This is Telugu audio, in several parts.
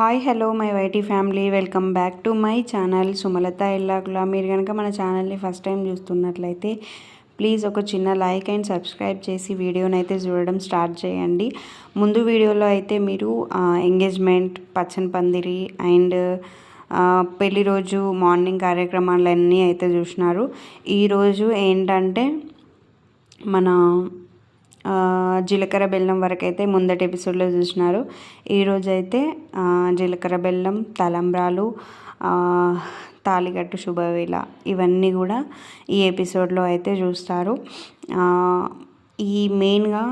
Hi hello my YT family. Welcome back to my channel Sumalatha ఇల్లాకులా మీరు కనుక మన ఛానల్ని ఫస్ట్ టైం చూస్తున్నట్లయితే ప్లీజ్ ఒక చిన్న లైక్ అండ్ సబ్స్క్రైబ్ చేసి వీడియోని అయితే చూడడం స్టార్ట్ చేయండి. ముందు వీడియోలో అయితే మీరు ఎంగేజ్మెంట్ పచ్చని పందిరి అండ్ పెళ్ళి రోజు మార్నింగ్ కార్యక్రమాలన్నీ అయితే చూసినారు. ఈరోజు ఏంటంటే మన జీలకర్ర బెల్లం వరకు అయితే ముందటి ఎపిసోడ్లో చూసినారు. ఈరోజైతే జీలకర్ర బెల్లం తలంబ్రాలు తాలిగట్టు శుభవేళ ఇవన్నీ కూడా ఈ ఎపిసోడ్లో అయితే చూస్తారు. ఈ మెయిన్గా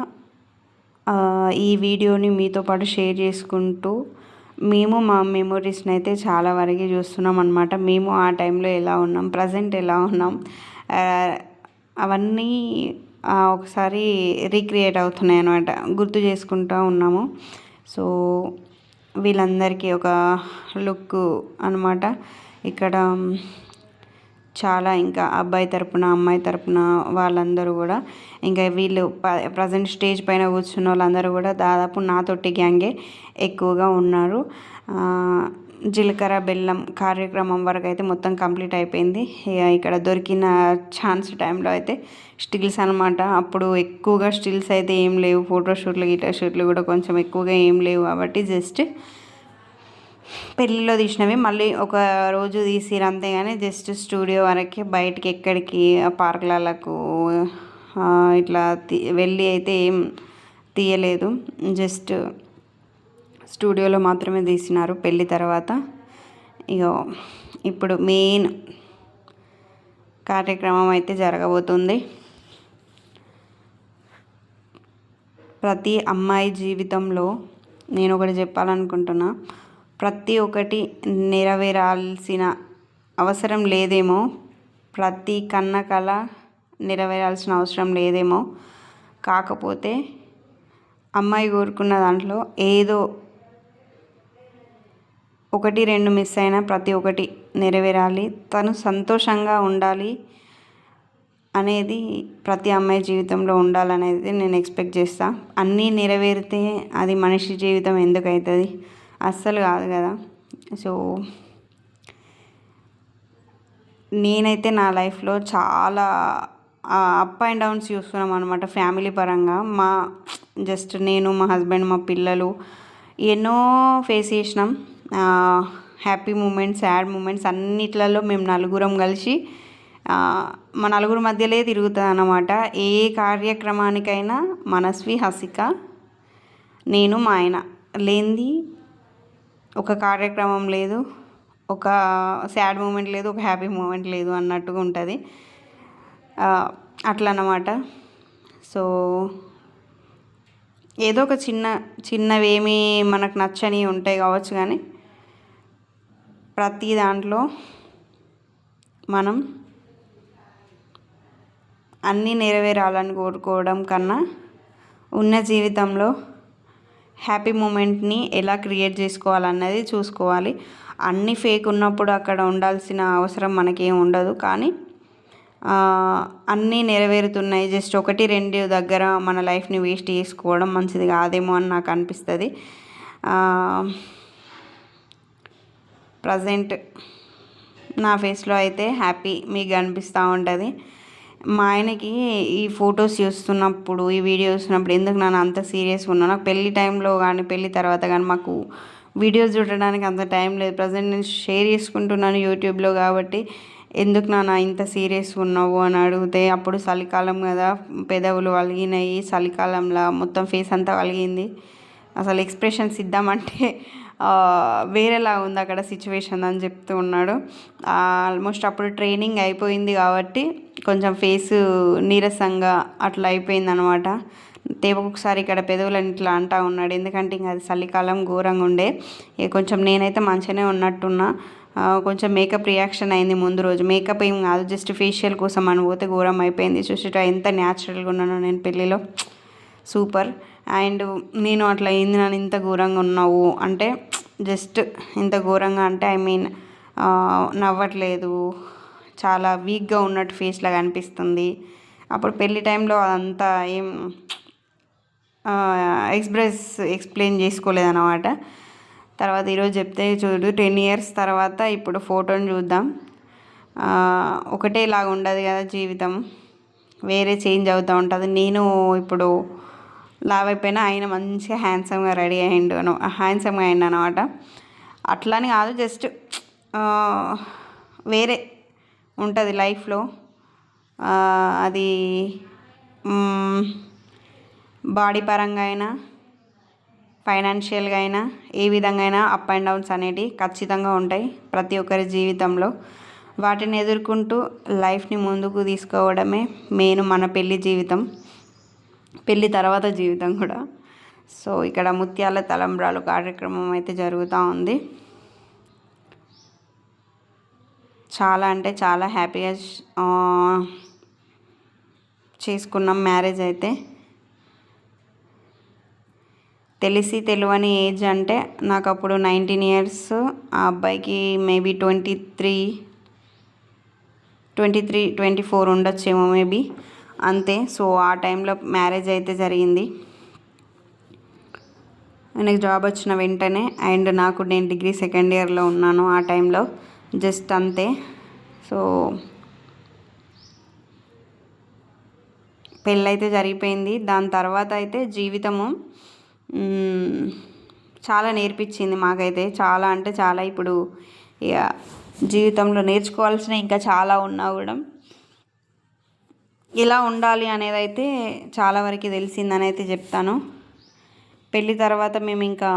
ఈ వీడియోని మీతో పాటు షేర్ చేసుకుంటూ మేము మా మెమొరీస్ని అయితే చాలా వరకు చూస్తున్నాం అనమాట మేము ఆ టైంలో ఎలా ఉన్నాం ప్రజెంట్ ఎలా ఉన్నాం అవన్నీ ఒకసారి రీక్రియేట్ అవుతున్నాయి అనమాట గుర్తు చేసుకుంటూ ఉన్నాము. సో వీళ్ళందరికీ ఒక లుక్ అనమాట ఇక్కడ చాలా ఇంకా అబ్బాయి తరపున అమ్మాయి తరపున వాళ్ళందరూ కూడా ఇంకా వీళ్ళు ప్రజెంట్ స్టేజ్ పైన కూర్చున్న వాళ్ళందరూ కూడా దాదాపు నాతోటి గ్యాంగే ఎక్కువగా ఉన్నారు. జీలకర్ర బెల్లం కార్యక్రమం వరకు అయితే మొత్తం కంప్లీట్ అయిపోయింది. ఇక ఇక్కడ దొరికిన ఛాన్స్ టైంలో అయితే స్టిల్స్ అనమాట అప్పుడు ఎక్కువగా స్టిల్స్ అయితే ఏం లేవు. ఫోటోషూట్లు గిటా షూట్లు కూడా కొంచెం ఎక్కువగా ఏం లేవు కాబట్టి జస్ట్ పెళ్ళిలో తీసినవి. మళ్ళీ ఒక రోజు తీసిరు అంతే కానీ జస్ట్ స్టూడియో వరకే బయటికి ఎక్కడికి పార్కులకు ఇట్లా తీ వెళ్ళి అయితే ఏం తీయలేదు. జస్ట్ స్టూడియోలో మాత్రమే తీసినారు. పెళ్ళి తర్వాత ఇక ఇప్పుడు మెయిన్ కార్యక్రమం అయితే జరగబోతుంది. ప్రతి అమ్మాయి జీవితంలో నేను ఒకటి చెప్పాలనుకుంటున్నా. ప్రతి ఒక్కటి నెరవేరాల్సిన అవసరం లేదేమో. ప్రతి కన్న కళ నెరవేరాల్సిన అవసరం లేదేమో. కాకపోతే అమ్మాయి కోరుకున్న దాంట్లో ఏదో ఒకటి రెండు మిస్ అయినా ప్రతి ఒక్కటి నెరవేరాలి. తను సంతోషంగా ఉండాలి అనేది ప్రతి అమ్మాయి జీవితంలో ఉండాలనేది నేను ఎక్స్పెక్ట్ చేస్తా. అన్నీ నెరవేరితే అది మనిషి జీవితం ఎందుకు అవుతుంది అస్సలు కాదు కదా. సో నేనైతే నా లైఫ్లో చాలా అప్ అండ్ డౌన్స్ చూస్తున్నాం అనమాట ఫ్యామిలీ పరంగా. మా జస్ట్ నేను మా హస్బెండ్ మా పిల్లలు ఎన్నో ఫేస్ చేసినాం. హ్యాపీ మూమెంట్స్ సాడ్ మూమెంట్స్ అన్నిట్లలో మేము నలుగురం కలిసి మా నలుగురు మధ్యలో తిరుగుతుంది అన్నమాట ఏ కార్యక్రమానికైనా మనస్వి హసిక నేను మా ఆయన. లేనిది ఒక కార్యక్రమం లేదు ఒక సాడ్ మూమెంట్ లేదు ఒక హ్యాపీ మూమెంట్ లేదు అన్నట్టుగా ఉంటుంది. అట్లా అన్నమాట సో ఏదో ఒక చిన్న చిన్నవి ఏమి మనకు నచ్చని ఉంటాయి కావచ్చు కానీ ప్రతి దాంట్లో మనం అన్నీ నెరవేరాలని కోరుకోవడం కన్నా ఉన్న జీవితంలో హ్యాపీ మూమెంట్ని ఎలా క్రియేట్ చేసుకోవాలన్నది చూసుకోవాలి. అన్ని ఫేక్ ఉన్నప్పుడు అక్కడ ఉండాల్సిన అవసరం మనకేం ఉండదు. కానీ అన్నీ నెరవేరుతున్నాయి. జస్ట్ ఒకటి రెండు దగ్గర మన లైఫ్ని వేస్ట్ చేసుకోవడం మంచిది కాదేమో అని నాకు అనిపిస్తుంది. ప్రజెంట్ నా ఫేస్లో అయితే హ్యాపీ మీకు అనిపిస్తూ ఉంటుంది. మా ఆయనకి ఈ ఫొటోస్ చూస్తున్నప్పుడు ఈ వీడియో చూస్తున్నప్పుడు ఎందుకు నన్ను అంత సీరియస్గా ఉన్నా? నాకు పెళ్ళి టైంలో కానీ పెళ్ళి తర్వాత కానీ మాకు వీడియోస్ చూడడానికి అంత టైం లేదు. ప్రజెంట్ నేను షేర్ చేసుకుంటున్నాను యూట్యూబ్లో కాబట్టి ఎందుకు నాన్న ఇంత సీరియస్ ఉన్నావు అని అడిగితే అప్పుడు చలికాలం కదా పెదవులు వలిగినాయి. చలికాలంలో మొత్తం ఫేస్ అంతా వలిగింది. అసలు ఎక్స్ప్రెషన్స్ ఇద్దామంటే వేరేలా ఉంది అక్కడ సిచ్యువేషన్ అని చెప్తూ ఉన్నాడు. ఆల్మోస్ట్ అప్పుడు ట్రైనింగ్ అయిపోయింది కాబట్టి కొంచెం ఫేస్ నీరసంగా అట్లా అయిపోయింది అనమాట ఒకసారి ఇక్కడ పెదవులని ఇట్లా అంటా ఉన్నాడు. ఎందుకంటే ఇంకా అది చలికాలం ఘోరంగా ఉండే. ఇక కొంచెం నేనైతే మంచిగానే ఉన్నట్టున్నా. కొంచెం మేకప్ రియాక్షన్ అయింది ముందు రోజు. మేకప్ ఏం కాదు జస్ట్ ఫేషియల్ కోసం అని పోతే ఘోరం అయిపోయింది. చూసేట ఎంత న్యాచురల్గా ఉన్నానో నేను పెళ్ళిలో. సూపర్ అండ్ నేను అట్లా అయింది నన్ను ఇంత ఘోరంగా ఉన్నావు అంటే జస్ట్ ఇంత ఘోరంగా అంటే ఐ మీన్ నవ్వట్లేదు. చాలా వీక్గా ఉన్నట్టు ఫేస్లా కనిపిస్తుంది అనిపిస్తుంది. అప్పుడు పెళ్ళి టైంలో అదంతా ఏం ఎక్స్ప్రెస్ ఎక్స్ప్లెయిన్ చేసుకోలేదన్నమాట. తర్వాత ఈరోజు చెప్తే చూడు టెన్ ఇయర్స్ తర్వాత ఇప్పుడు ఫోటోని చూద్దాం. ఒకటేలాగా ఉండదు కదా జీవితం. వేరే చేంజ్ అవుతూ ఉంటుంది. నేను ఇప్పుడు లావ్ అయిపోయినా ఆయన మంచిగా హ్యాండ్సమ్గా రెడీ అయ్యిండు. హ్యాండ్సమ్గా అయ్యిండు అనమాట అట్లని కాదు జస్ట్ వేరే ఉంటుంది లైఫ్లో. అది బాడీ పరంగా అయినా ఫైనాన్షియల్గా అయినా ఏ విధంగా అయినా అప్ అండ్ డౌన్స్ అనేటివి ఖచ్చితంగా ఉంటాయి ప్రతి ఒక్కరి జీవితంలో. వాటిని ఎదుర్కొంటూ లైఫ్ని ముందుకు తీసుకోవడమే మెయిన్ మన పెళ్ళి జీవితం. పెళ్ళి తర్వాత జీవితం కూడా. సో ఇక్కడ ముత్యాల తలంబ్రాలు కార్యక్రమం అయితే జరుగుతూ ఉంది. చాలా అంటే చాలా హ్యాపీగా చేసుకున్నాం మ్యారేజ్ అయితే. తెలిసి తెలియని ఏజ్ అంటే నాకు అప్పుడు నైన్టీన్ ఇయర్స్ ఆ అబ్బాయికి maybe twenty three twenty three twenty four ఉండొచ్చేమో మేబీ. అంతే. సో ఆ టైంలో మ్యారేజ్ అయితే జరిగింది. నాకు జాబ్ వచ్చిన వెంటనే అండ్ నాకు నేను డిగ్రీ సెకండ్ ఇయర్లో ఉన్నాను ఆ టైంలో. జస్ట్ అంతే. సో పెళ్ళైతే జరిగిపోయింది. దాని తర్వాత అయితే జీవితము చాలా నేర్పించింది మాకైతే. చాలా అంటే చాలా ఇప్పుడు ఇక జీవితంలో నేర్చుకోవాల్సిన ఇంకా చాలా ఉన్నా కూడా. ఇలా ఉండాలి అనేది అయితే చాలా వరకు తెలిసిందని అయితే చెప్తాను. పెళ్ళి తర్వాత మేము ఇంకా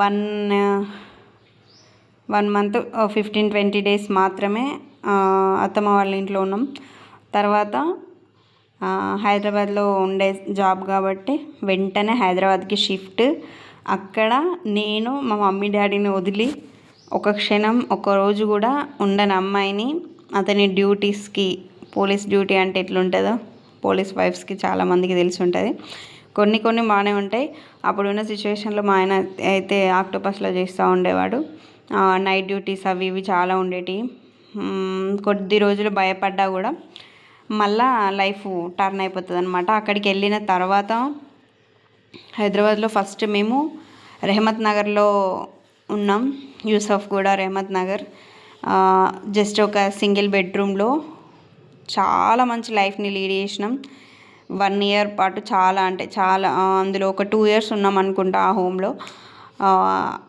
one one month fifteen twenty days మాత్రమే అత్తమ్మ వాళ్ళ ఇంట్లో ఉన్నాం. తర్వాత హైదరాబాద్లో ఉండే జాబ్ కాబట్టి వెంటనే హైదరాబాద్కి షిఫ్ట్. అక్కడ నేను మా మమ్మీ డాడీని వదిలి ఒక క్షణం ఒక రోజు కూడా ఉండని అమ్మాయిని అతని డ్యూటీస్కి పోలీస్ డ్యూటీ అంటే ఎట్లుంటుందో పోలీస్ వైఫ్స్కి చాలామందికి తెలిసి ఉంటుంది కొన్ని కొన్ని బాగానే ఉంటాయి. అప్పుడున్న సిచ్యువేషన్లో మా ఆయన అయితే ఆక్టోపస్లో చేస్తూ ఉండేవాడు. నైట్ డ్యూటీస్ అవి ఇవి చాలా ఉండేటివి కొద్ది రోజులు భయపడ్డా కూడా మళ్ళా లైఫ్ టర్న్ అయిపోతుంది అనమాట అక్కడికి వెళ్ళిన తర్వాత హైదరాబాద్లో ఫస్ట్ మేము రెహమత్ నగర్లో ఉన్నాం. యూసఫ్ కూడా రెహమత్ నగర్. జస్ట్ ఒక సింగిల్ బెడ్రూమ్లో చాలా మంచి లైఫ్ని లీడ్ చేసినాం. వన్ ఇయర్ పాటు చాలా అంటే చాలా అందులో ఒక టూ ఇయర్స్ ఉన్నాం అనుకుంటా ఆ హోమ్లో.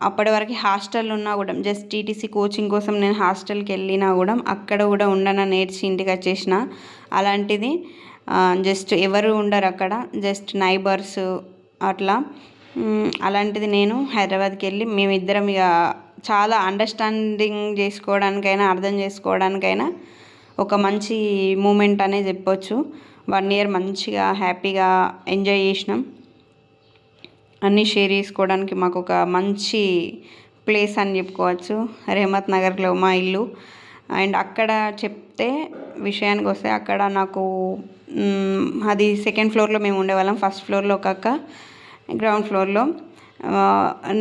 అప్పటి వరకు హాస్టల్ ఉన్నా కూడా జస్ట్ టీటీసీ కోచింగ్ కోసం నేను హాస్టల్కి వెళ్ళినా కూడా అక్కడ కూడా ఉండన నేర్చి ఇంటికి వచ్చేసిన. అలాంటిది జస్ట్ ఎవరు ఉండరు అక్కడ జస్ట్ నైబర్స్ అట్లా. అలాంటిది నేను హైదరాబాద్కి వెళ్ళి మేమిద్దరం ఇక చాలా అండర్స్టాండింగ్ చేసుకోవడానికైనా అర్థం చేసుకోవడానికైనా ఒక మంచి మూమెంట్ అనే చెప్పొచ్చు. వన్ ఇయర్ మంచిగా హ్యాపీగా ఎంజాయ్ చేసినాం. అన్నీ షేర్ చేసుకోవడానికి మాకు ఒక మంచి ప్లేస్ అని చెప్పుకోవచ్చు. రెహమత్ నగర్లో మా ఇల్లు. అండ్ అక్కడ చెప్తే విషయానికి వస్తే అక్కడ నాకు అది సెకండ్ ఫ్లోర్లో మేము ఉండేవాళ్ళం. ఫస్ట్ ఫ్లోర్లో ఒక గ్రౌండ్ ఫ్లోర్లో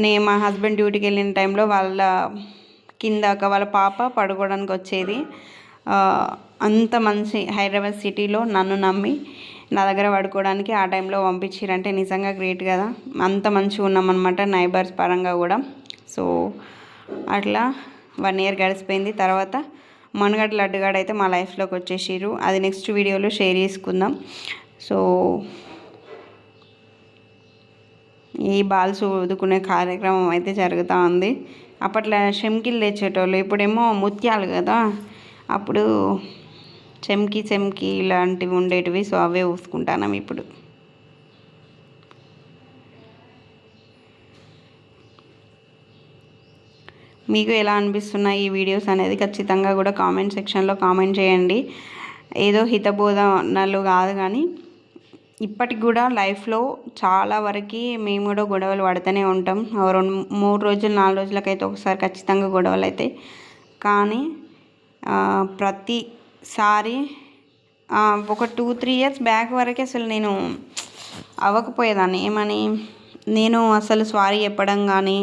నే మా హస్బెండ్ డ్యూటీకి వెళ్ళిన టైంలో వాళ్ళ కింద ఒక వాళ్ళ పాప పడుకోవడానికి వచ్చేది. అంత మంచి హైదరాబాద్ సిటీలో నన్ను నమ్మి నా దగ్గర పడుకోవడానికి ఆ టైంలో పంపించారంటే నిజంగా గ్రేట్ కదా. అంత మంచిగా ఉన్నామన్నమాట నైబర్స్ పరంగా కూడా. సో అట్లా వన్ ఇయర్ గడిచిపోయింది. తర్వాత మనుగడ లడ్డుగాడు అయితే మా లైఫ్లోకి వచ్చేసారు అది నెక్స్ట్ వీడియోలో షేర్ చేసుకుందాం. సో ఈ బాల్స్ ఊదుకునే కార్యక్రమం అయితే జరుగుతూ ఉంది. అప్పట్లో చెమ్కిలు తెచ్చేటోళ్ళు ఇప్పుడేమో ముత్యాలు కదా. అప్పుడు చెమ్కి చెమ్కి ఇలాంటివి ఉండేటివి సో అవే ఊసుకుంటాను ఇప్పుడు. మీకు ఎలా అనిపిస్తున్నాయి ఈ వీడియోస్ అనేది ఖచ్చితంగా కూడా కామెంట్ సెక్షన్లో కామెంట్ చేయండి. ఏదో హితబోధనలు కాదు కానీ ఇప్పటికి కూడా లైఫ్లో చాలా వరకు మేము కూడా గొడవలు పడుతూనే ఉంటాం. రెండు మూడు రోజులు నాలుగు రోజులకైతే ఒకసారి ఖచ్చితంగా గొడవలు అవుతాయి కానీ ప్రతిసారి ఒక టూ త్రీ ఇయర్స్ బ్యాక్ వరకు అసలు నేను అవ్వకపోయేదాన్ని. ఏమని నేను అసలు సారీ చెప్పడం కానీ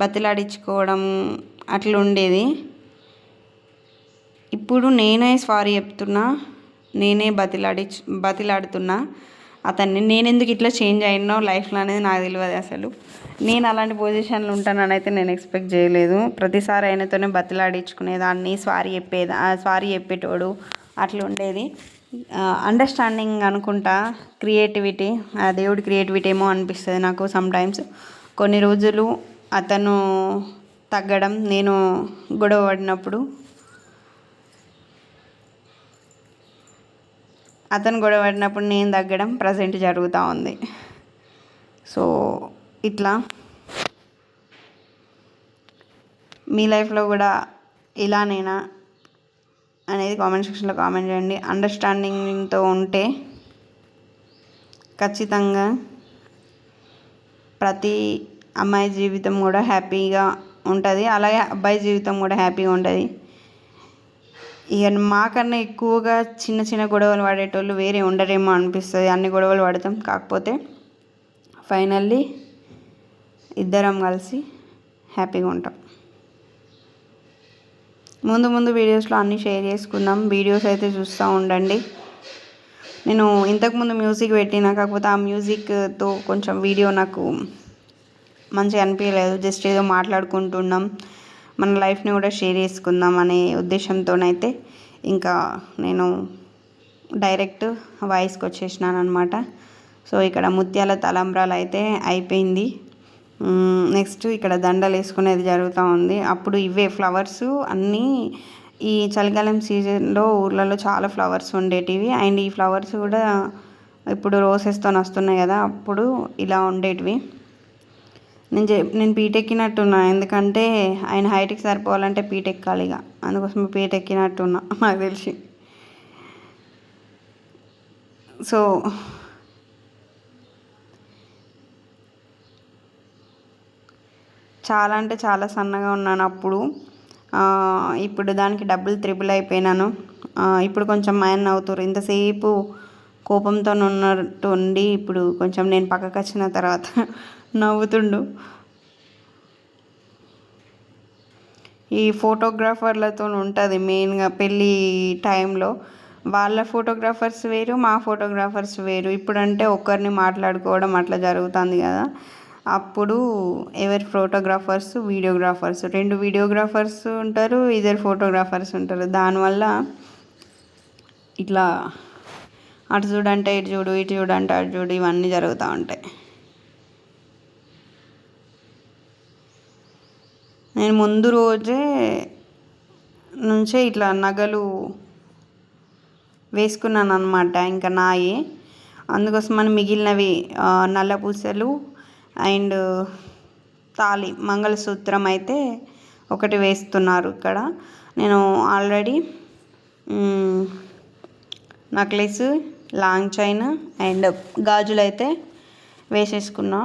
బతిలాడించుకోవడం అట్లా ఉండేది. ఇప్పుడు నేనే సారీ చెప్తున్నా నేనే బతిలాడి బతిలాడుతున్నా. అతన్ని నేను ఎందుకు ఇట్లా చేంజ్ అయినో లైఫ్లో అనేది నాకు తెలియదు అసలు. నేను అలాంటి పొజిషన్లో ఉంటానని అయితే నేను ఎక్స్పెక్ట్ చేయలేదు. ప్రతిసారి ఆయనతోనే బతిలాడించుకునేదాన్ని సారీ చెప్పేదా సారీ చెప్పేటోడు అట్లా ఉండేది. అండర్స్టాండింగ్ అనుకుంటా క్రియేటివిటీ ఆ దేవుడి క్రియేటివిటీ ఏమో అనిపిస్తుంది నాకు సమ్టైమ్స్ కొన్ని రోజులు అతను తగ్గడం నేను గొడవ పడినప్పుడు అతను గొడవ పడినప్పుడు నేను తగ్గడం ప్రజెంట్ జరుగుతూ ఉంది. సో ఇట్లా. మీ లైఫ్లో కూడా ఇలానేనా అనేది కామెంట్ సెక్షన్లో కామెంట్ చేయండి. అండర్స్టాండింగ్తో ఉంటే ఖచ్చితంగా ప్రతి అమ్మాయి జీవితం కూడా హ్యాపీగా ఉంటుంది. అలాగే అబ్బాయి జీవితం కూడా హ్యాపీగా ఉంటుంది. ఇక మాకన్నా ఎక్కువగా చిన్న చిన్న గొడవలు పడేటోళ్ళు వేరే ఉండరేమో అనిపిస్తుంది. అన్ని గొడవలు పడతాం. కాకపోతే ఫైనల్లీ ఇద్దరం కలిసి హ్యాపీగా ఉంటాం. ముందు ముందు వీడియోస్లో అన్నీ షేర్ చేసుకుందాం. వీడియోస్ అయితే చూస్తూ ఉండండి. నేను ఇంతకుముందు మ్యూజిక్ పెట్టిన కాకపోతే ఆ మ్యూజిక్తో కొంచెం వీడియో నాకు మంచిగా అనిపించలేదు. జస్ట్ ఏదో మాట్లాడుకుంటున్నాం. మన లైఫ్ని కూడా షేర్ చేసుకుందాం అనే ఉద్దేశంతోనైతే ఇంకా నేను డైరెక్ట్ వాయిస్కి వచ్చేసినాను అనమాట సో ఇక్కడ ముత్యాల తలంబ్రాలు అయితే అయిపోయింది. నెక్స్ట్ ఇక్కడ దండలు వేసుకునేది జరుగుతూ ఉంది. అప్పుడు ఇవే ఫ్లవర్స్ అన్నీ ఈ చలికాలం సీజన్లో ఊర్లలో చాలా ఫ్లవర్స్ ఉండేటివి. అండ్ ఈ ఫ్లవర్స్ కూడా ఇప్పుడు రోసెస్తో వస్తున్నాయి కదా అప్పుడు ఇలా ఉండేటివి. నేను చె నేను బీటెక్కినట్టున్నా ఎందుకంటే ఆయన హైట్కి సరిపోవాలంటే పీటెక్కాలి ఇక అందుకోసం బీటెక్కినట్టున్నా నాకు తెలిసి. సో చాలా అంటే చాలా సన్నగా ఉన్నాను అప్పుడు. ఇప్పుడు దానికి డబ్బులు త్రిబుల్ అయిపోయినాను. ఇప్పుడు కొంచెం మైండ్ అవుతారు ఇంతసేపు కోపంతో ఉన్నట్టు ఉండి ఇప్పుడు కొంచెం నేను పక్కకు వచ్చిన తర్వాత నవ్వుతుండు. ఈ ఫోటోగ్రాఫర్లతో ఉంటుంది మెయిన్గా పెళ్ళి టైంలో. వాళ్ళ ఫోటోగ్రాఫర్స్ వేరు మా ఫోటోగ్రాఫర్స్ వేరు. ఇప్పుడంటే ఒక్కరిని మాట్లాడుకోవడం అట్లా జరుగుతుంది కదా. అప్పుడు ఎవరి ఫోటోగ్రాఫర్స్ వీడియోగ్రాఫర్స్? రెండు వీడియోగ్రాఫర్స్ ఉంటారు ఇద్దరు ఫోటోగ్రాఫర్స్ ఉంటారు. దానివల్ల ఇట్లా అటు చూడంటే ఇటు చూడు ఇటు చూడంటే అటు చూడు ఇవన్నీ జరుగుతూ ఉంటాయి. నేను ముందు రోజే నుంచే ఇట్లా నగలు వేసుకున్నాను అనమాట ఇంకా నాయి. అందుకోసమని మిగిలినవి నల్ల పూసలు అండ్ తాళి మంగళసూత్రం అయితే ఒకటి వేస్తున్నారు ఇక్కడ. నేను already necklace long chain and గాజులు అయితే వేసేసుకున్నా.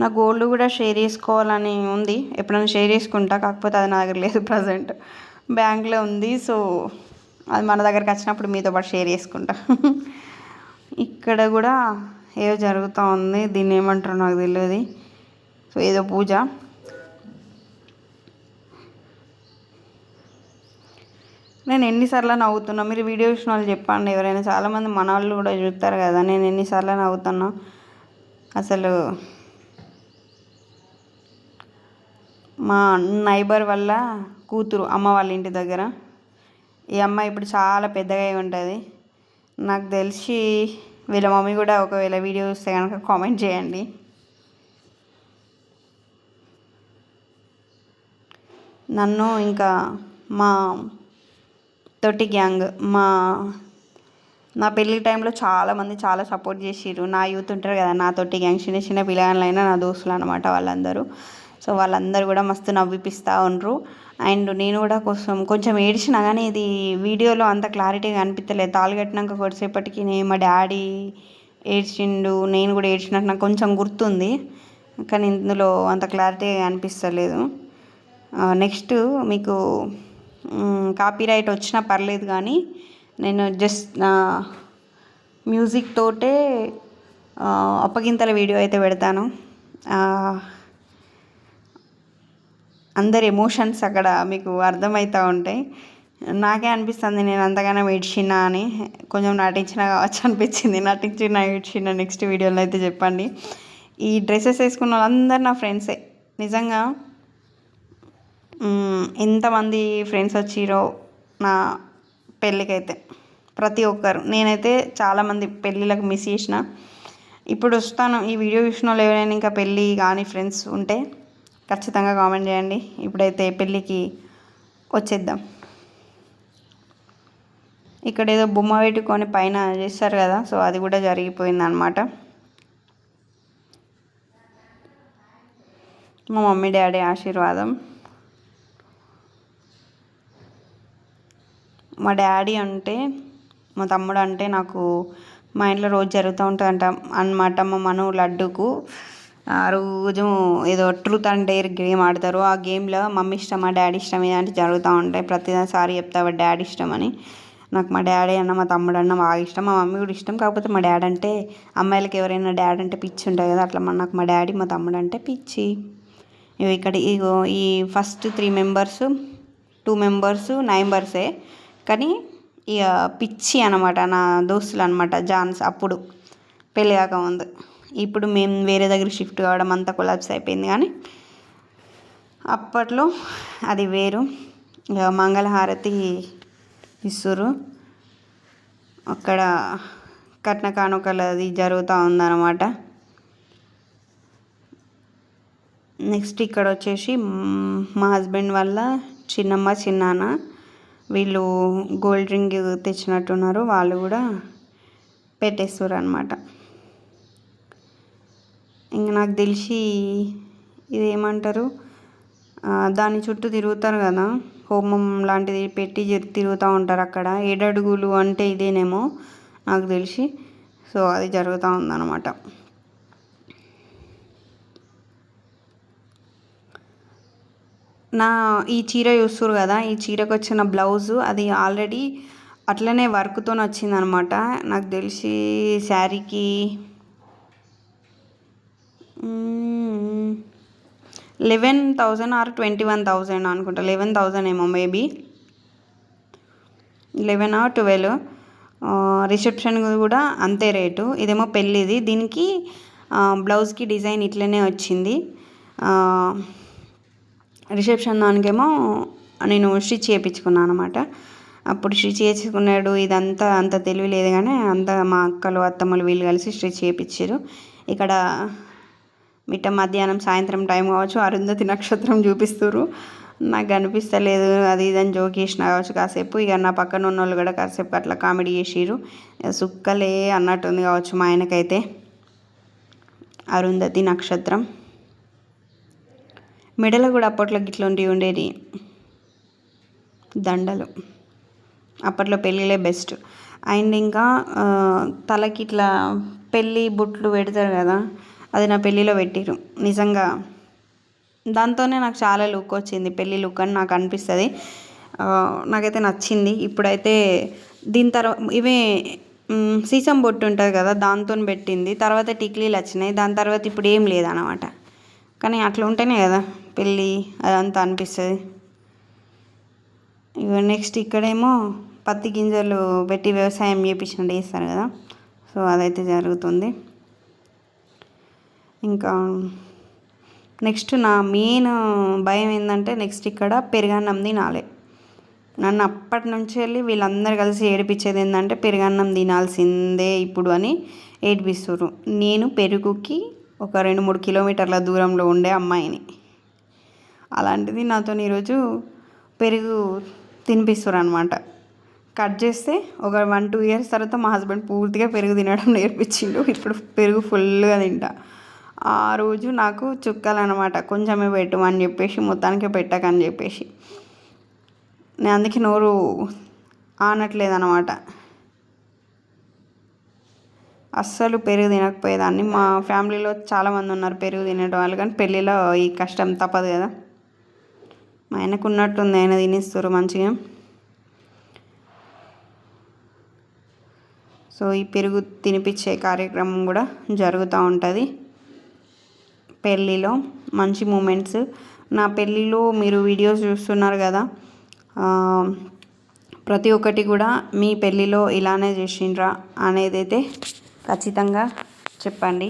నా గోల్డ్ కూడా షేర్ చేసుకోవాలని ఉంది. ఎప్పుడైనా షేర్ చేసుకుంటా కాకపోతే అది నా దగ్గర లేదు ప్రజెంట్. బ్యాంక్లో ఉంది సో అది మన దగ్గరికి వచ్చినప్పుడు మీతో పాటు షేర్ చేసుకుంటా. ఇక్కడ కూడా ఏదో జరుగుతూ ఉంది దీన్ని ఏమంటారో నాకు తెలియదు. సో ఏదో పూజ. నేను ఎన్నిసార్లు నవ్వుతున్నా మీరు వీడియో చూసిన వాళ్ళు చెప్పండి. ఎవరైనా చాలామంది మన వాళ్ళు కూడా చూస్తారు కదా నేను ఎన్నిసార్లు నవ్వుతున్నా. అసలు మా నైబర్ వల్ల కూతురు అమ్మ వాళ్ళ ఇంటి దగ్గర. ఈ అమ్మాయి ఇప్పుడు చాలా పెద్దగా అయి ఉంటుంది. నాకు తెలిసి వీళ్ళ మమ్మీ కూడా ఒకవేళ వీడియో చూస్తే కనుక కామెంట్ చేయండి. నన్ను ఇంకా మా తోటి గ్యాంగ్ మా నా పెళ్ళి టైంలో చాలామంది చాలా సపోర్ట్ చేసిర్రు. నా యూత్ ఉంటారు కదా నా తోటి గ్యాంగ్ చిన్న చిన్న పిల్లగాళ్ళైనా నా దోస్తులు అనమాట వాళ్ళందరూ. సో వాళ్ళందరూ కూడా మస్తు నవ్విపిస్తూ ఉండ్రు. అండ్ నేను కూడా కొంచెం కొంచెం ఏడిచిన కానీ ఇది వీడియోలో అంత క్లారిటీగా అనిపించలేదు తాళి కట్టినాక కొద్దిసేపటికి నేను మా డాడీ ఏడ్చిండు నేను కూడా ఏడ్చినట్టు నాకు కొంచెం గుర్తుంది. కానీ ఇందులో అంత క్లారిటీగా అనిపిస్తలేదు నెక్స్ట్ మీకు కాపీరైట్ వచ్చినా పర్లేదు కానీ నేను జస్ట్ మ్యూజిక్ తోటే అప్పగింతల వీడియో అయితే పెడతాను. అందరి ఎమోషన్స్ అక్కడ మీకు అర్థమవుతూ ఉంటాయి. నాకే అనిపిస్తుంది నేను అంతగానో ఏడ్చినా అని. కొంచెం నటించిన కావచ్చు అనిపించింది. నటించిన ఏడ్చిన నెక్స్ట్ వీడియోలో అయితే చెప్పండి. ఈ డ్రెస్సెస్ వేసుకున్న వాళ్ళందరూ నా ఫ్రెండ్సే నిజంగా ఎంతమంది ఫ్రెండ్స్ వచ్చిరో నా పెళ్ళికైతే. ప్రతి ఒక్కరు. నేనైతే చాలామంది పెళ్ళిళ్ళకి మిస్ చేసిన. ఇప్పుడు వస్తాను. ఈ వీడియో చూసిన వాళ్ళు ఎవరైనా ఇంకా పెళ్ళి కానీ ఫ్రెండ్స్ ఉంటే ఖచ్చితంగా కామెంట్ చేయండి. ఇప్పుడైతే పెళ్ళికి వచ్చేద్దాం. ఇక్కడ ఏదో బొమ్మ పెట్టుకొని పైన చేస్తారు కదా సో అది కూడా జరిగిపోయింది అనమాట మా మమ్మీ డాడీ ఆశీర్వాదం. మా డాడీ అంటే మా తమ్ముడు అంటే నాకు మా ఇంట్లో రోజు జరుగుతూ ఉంటుందంట అనమాట మా మను లడ్డుకు. రోజు ఏదో ట్రూత్ అండ్ డేర్ గేమ్ ఆడతారు. ఆ గేమ్లో మమ్మీ ఇష్టమా డాడీ ఇష్టం ఇలాంటివి జరుగుతూ ఉంటాయి. ప్రతిసారి చెప్తా డాడీ ఇష్టం అని నాకు మా డాడీ అన్న మా తమ్ముడు అన్న బాగా ఇష్టం. మా మమ్మీ కూడా ఇష్టం. కాకపోతే మా డాడీ అంటే అమ్మాయిలకి ఎవరైనా డాడీ అంటే పిచ్చి ఉంటుంది కదా అట్లా నాకు మా డాడీ మా తమ్ముడు అంటే పిచ్చి. ఇవి ఇక్కడ ఇగో ఈ first three members two members నైంబర్సే కానీ ఇక పిచ్చి అనమాట నా దోస్తులు అనమాట జాన్స్ అప్పుడు. పెళ్ళి కాకముందు. ఇప్పుడు మేము వేరే దగ్గర షిఫ్ట్ కావడం అంతా కొలాబ్స్ అయిపోయింది కానీ అప్పట్లో అది వేరు. ఇక మంగళహారతి ఇస్తురు అక్కడ కట్న కానుకలు అది జరుగుతూ ఉందన్నమాట. నెక్స్ట్ ఇక్కడ వచ్చేసి మా హస్బెండ్ వల్ల చిన్నమ్మ చిన్నాన్న వీళ్ళు గోల్డ్ డ్రింక్ తెచ్చినట్టున్నారు. వాళ్ళు కూడా పెట్టేస్తారు అనమాట ఇంక నాకు తెలిసి ఇది ఏమంటారు దాని చుట్టూ తిరుగుతారు కదా? హోమం లాంటిది పెట్టి తిరుగుతూ ఉంటారు అక్కడ. ఏడడుగులు అంటే ఇదేనేమో నాకు తెలిసి. సో అది జరుగుతూ ఉందన్నమాట. నా ఈ చీర చూస్తారు కదా? ఈ చీరకు వచ్చిన బ్లౌజు అది ఆల్రెడీ అట్లనే వర్క్తో వచ్చిందనమాట నాకు తెలిసి శారీకి eleven thousand or twenty one thousand అనుకుంటా. లెవెన్ థౌజండ్ ఏమో maybe. Eleven or twelve. Reception కూడా అంతే రేటు. ఇదేమో పెళ్ళిది. దీనికి బ్లౌజ్కి డిజైన్ ఇట్లనే వచ్చింది. రిసెప్షన్ దానికేమో నేను స్టిచ్ చేయించుకున్నాను అనమాట అప్పుడు స్టిచ్ చేసుకున్నాడు ఇదంతా అంత తెలివి లేదు కానీ అంతా మా అక్కలు అత్తమ్మలు వీళ్ళు కలిసి స్టిచ్ చేయించారు. ఇక్కడ మిట్ట మధ్యాహ్నం సాయంత్రం టైం కావచ్చు అరుంధతి నక్షత్రం చూపిస్తారు నాకు అనిపిస్తలేదు అది ఇదని జోక్ చేసిన కావచ్చు. కాసేపు ఇక నా పక్కన ఉన్న వాళ్ళు కూడా కాసేపు అట్లా కామెడీ చేసిరు సుక్కలే అన్నట్టుంది కావచ్చు మా ఆయనకైతే. అరుంధతి నక్షత్రం. మెడలో కూడా అప్పట్లో గిట్లాంటివి ఉండేది. దండలు. అప్పట్లో పెళ్ళిలే బెస్ట్. అండ్ ఇంకా తలకి ఇట్లా పెళ్ళి బుట్లు పెడతారు కదా అది నా పెళ్ళిలో పెట్టిరు నిజంగా దాంతోనే నాకు చాలా లుక్ వచ్చింది పెళ్ళి లుక్ అని నాకు అనిపిస్తుంది. నాకైతే నచ్చింది. ఇప్పుడైతే దీని తర్వాత ఇవే సీసం బొట్టు ఉంటుంది కదా దాంతో పెట్టింది. తర్వాత టిక్లీలు వచ్చినాయి. దాని తర్వాత ఇప్పుడు ఏం లేదనమాట కానీ అట్లా ఉంటేనే కదా పెళ్ళి అదంతా అనిపిస్తుంది. ఇక నెక్స్ట్ ఇక్కడేమో పత్తి గింజలు పెట్టి వ్యవసాయం చేపించినట్టు చేస్తారు కదా. సో అదైతే జరుగుతుంది. ఇంకా నెక్స్ట్ నా మెయిన్ భయం ఏంటంటే నెక్స్ట్ ఇక్కడ పెరుగన్నం తినాలి. నన్ను అప్పటి నుంచి వెళ్ళి వీళ్ళందరూ కలిసి ఏడిపించేది ఏంటంటే పెరుగన్నం తినాల్సిందే ఇప్పుడు అని ఏడిపిస్తారు నేను పెరుగుకి ఒక రెండు మూడు కిలోమీటర్ల దూరంలో ఉండే అమ్మాయిని. అలాంటిది నాతో ఈరోజు పెరుగు తినిపిస్తారు అనమాట కట్ చేస్తే ఒక వన్ టూ ఇయర్స్ తర్వాత మా హస్బెండ్ పూర్తిగా పెరుగు తినడం నేర్పించిండు. ఇప్పుడు పెరుగు ఫుల్గా తింటా. ఆ రోజు నాకు చుక్కలు అనమాట కొంచెమే పెట్టమని చెప్పేసి మొత్తానికి పెట్టకని చెప్పేసి. నేను అందుకే నోరు ఆనట్లేదు అనమాట అస్సలు పెరుగు తినకపోయేదాన్ని. మా ఫ్యామిలీలో చాలామంది ఉన్నారు పెరుగు తినేట వాళ్ళు కానీ పెళ్ళిలో ఈ కష్టం తప్పదు కదా. మా ఆయనకు ఉన్నట్టుంది ఆయన తినేస్తారు మంచిగా. సో ఈ పెరుగు తినిపించే కార్యక్రమం కూడా జరుగుతూ ఉంటుంది. పెళ్ళిలో మంచి మూమెంట్స్. నా పెళ్ళిలో మీరు వీడియోస్ చూస్తున్నారు కదా ప్రతి ఒక్కటి కూడా మీ పెళ్ళిలో ఇలానే చేసిండ్రా అనేది అయితే ఖచ్చితంగా చెప్పండి.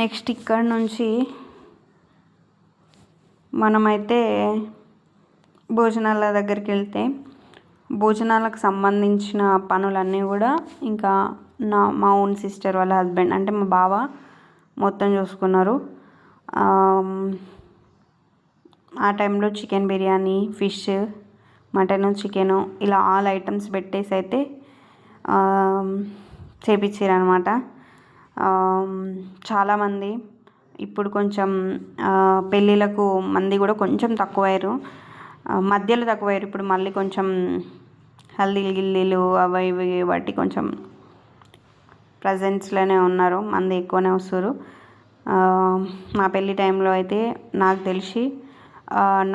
నెక్స్ట్ ఇక్కడ నుంచి మనమైతే భోజనాల దగ్గరికి వెళ్తే భోజనాలకు సంబంధించిన పనులన్నీ కూడా ఇంకా నా మా ఓన్ సిస్టర్ వాళ్ళ హస్బెండ్ అంటే మా బావ మొత్తం చూసుకున్నారు. ఆ టైంలో chicken biryani fish mutton chicken ఇలా ఆల్ ఐటమ్స్ పెట్టేసి అయితే చేపించారు అనమాట చాలామంది ఇప్పుడు కొంచెం పెళ్ళిళ్ళకు మంది కూడా కొంచెం తక్కువయ్యారు. మధ్యలో తక్కువయ్యారు. ఇప్పుడు మళ్ళీ కొంచెం హల్దీలు గిల్లీలు అవి ఇవి బట్టి కొంచెం ప్రజెంట్స్లోనే ఉన్నారు మంది ఎక్కువనే వస్తారు మా పెళ్ళి టైంలో అయితే నాకు తెలిసి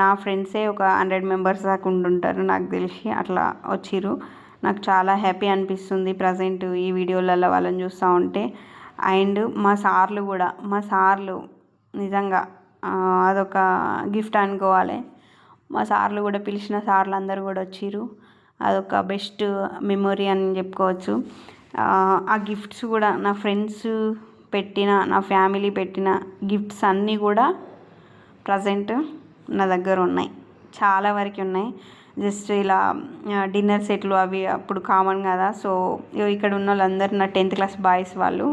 నా ఫ్రెండ్సే ఒక హండ్రెడ్ మెంబర్స్ దాకా ఉండుంటారు నాకు తెలిసి అట్లా వచ్చిర్రు. నాకు చాలా హ్యాపీ అనిపిస్తుంది ప్రజెంట్ ఈ వీడియోలలో వాళ్ళని చూస్తూ ఉంటే. అండ్ మా సార్లు కూడా మా సార్లు నిజంగా అదొక గిఫ్ట్ అనుకోవాలి. మా సార్లు కూడా పిలిచిన సార్లు అందరూ కూడా వచ్చిర్రు. అదొక బెస్ట్ మెమొరీ అని చెప్పుకోవచ్చు. ఆ గిఫ్ట్స్ కూడా నా ఫ్రెండ్స్ పెట్టిన నా ఫ్యామిలీ పెట్టిన గిఫ్ట్స్ అన్నీ కూడా ప్రజెంట్ నా దగ్గర ఉన్నాయి. చాలా వరకు ఉన్నాయి. జస్ట్ ఇలా డిన్నర్ సెట్లు అవి అప్పుడు కామన్ కదా. సో ఇక్కడ ఉన్న వాళ్ళందరూ నా టెన్త్ క్లాస్ బాయ్స్ వాళ్ళు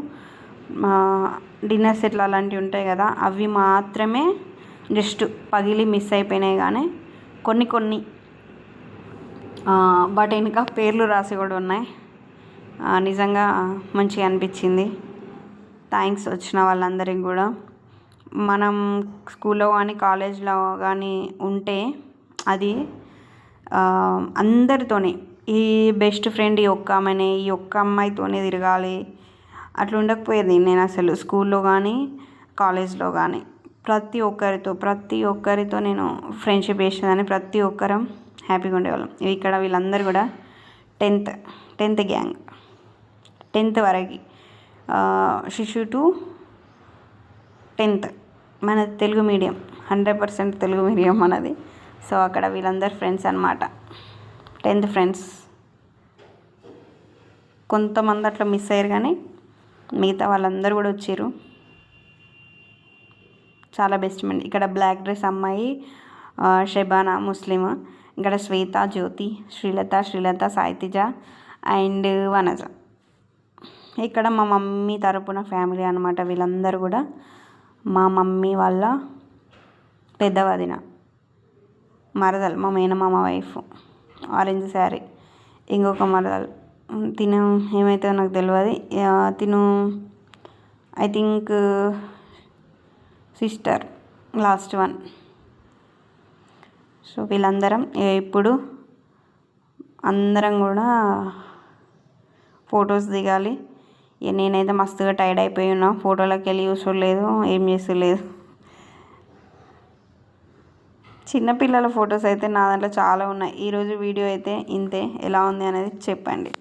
డిన్నర్ సెట్లు అలాంటివి ఉంటాయి కదా అవి మాత్రమే జస్ట్ పగిలి మిస్ అయిపోయినాయి కానీ కొన్ని కొన్ని. వాటి వెనుక పేర్లు రాసి కూడా ఉన్నాయి. నిజంగా మంచిగా అనిపించింది. థ్యాంక్స్ వచ్చిన వాళ్ళందరికి కూడా. మనం స్కూల్లో కానీ కాలేజ్లో కానీ ఉంటే అది అందరితోనే ఈ బెస్ట్ ఫ్రెండ్ ఈ ఒక్క ఆమెనే ఈ ఒక్క అమ్మాయితోనే తిరగాలి. అట్లా ఉండకపోయేది నేను అసలు స్కూల్లో కానీ కాలేజ్లో కానీ. ప్రతి ఒక్కరితో ప్రతి ఒక్కరితో నేను ఫ్రెండ్షిప్ చేసేదాన్ని. ప్రతి ఒక్కరం హ్యాపీగా ఉండేవాళ్ళం. ఇక్కడ వీళ్ళందరూ కూడా టెన్త్ టెన్త్ గ్యాంగ్. టెన్త్ వరకు. శిశు టు టెన్త్. మన Telugu medium. Hundred percent Telugu medium మనది. సో అక్కడ వీళ్ళందరు ఫ్రెండ్స్ అనమాట టెన్త్ ఫ్రెండ్స్. కొంతమంది అట్లా మిస్ అయ్యారు కానీ మిగతా వాళ్ళందరూ కూడా వచ్చారు. చాలా బెస్ట్ ఫ్రెండ్. ఇక్కడ బ్లాక్ డ్రెస్ అమ్మాయి షెబానా ముస్లిం ఇక్కడ శ్వేత జ్యోతి శ్రీలత శ్రీలత సాయితిజ అండ్ వనజ. ఇక్కడ మా మమ్మీ తరపున ఫ్యామిలీ అనమాట వీళ్ళందరూ కూడా. మా మమ్మీ వాళ్ళ పెద్ద వదిన మరదలు మా మేనమామ వైఫ్. ఆరెంజ్ శారీ. ఇంకొక మరదలు. తిను ఏమవుతుందో నాకు తెలియదు తిను I think sister last one. So వీళ్ళందరం ఇప్పుడు అందరం కూడా ఫొటోస్ దిగాలి. నేనైతే మస్తుగా టైర్డ్ అయిపోయి ఉన్నా. ఫోటోలోకి వెళ్ళి చూసలేదు ఏం చేస్తలేదు. చిన్నపిల్లల ఫొటోస్ అయితే నా దాంట్లో చాలా ఉన్నాయి. ఈరోజు వీడియో అయితే ఇంతే. ఎలా ఉంది అనేది చెప్పండి.